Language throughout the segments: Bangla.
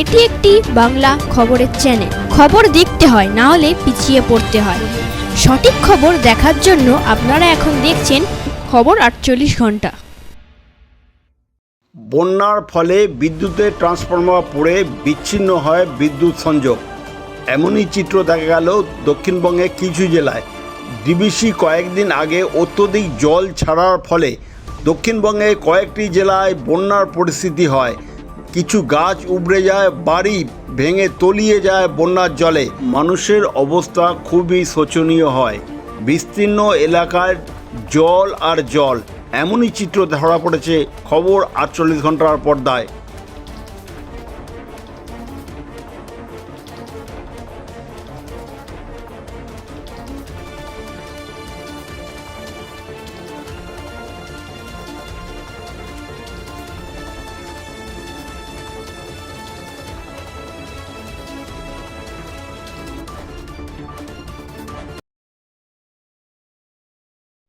এটি একটি বাংলা খবরের চ্যানেল খবর দেখতে হয়, না হলে পিছিয়ে পড়তে হয়। সঠিক খবর দেখার জন্য আপনারা এখন দেখছেন খবর আটচল্লিশ ঘণ্টা। বন্যার ফলে বিদ্যুতের ট্রান্সফরমার পড়ে বিচ্ছিন্ন হয় বিদ্যুৎ সংযোগ। এমনই চিত্র দেখা গেল দক্ষিণবঙ্গের কিছু জেলায়। ডিবিসি কয়েকদিন আগে অত্যধিক জল ছাড়ার ফলে দক্ষিণবঙ্গে কয়েকটি জেলায় বন্যার পরিস্থিতি হয়। কিছু গাছ উবড়ে যায়, বাড়ি ভেঙে তলিয়ে যায় বন্যার জলে। মানুষের অবস্থা খুবই শোচনীয় হয়। বিস্তীর্ণ এলাকায় জল আর জল। এমনই চিত্র ধরা পড়েছে খবর আটচল্লিশ ঘণ্টার পর্দায়।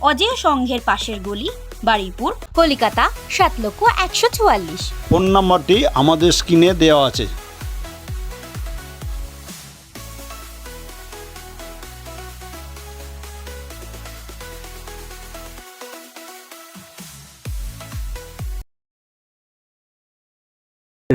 অজয় সংঘের পাশের গলি বাড়িপুর কলিকাতা, সাত লক্ষ একশো চুয়াল্লিশ। ফোন নম্বরটি আমাদের স্ক্রিনে দেওয়া আছে।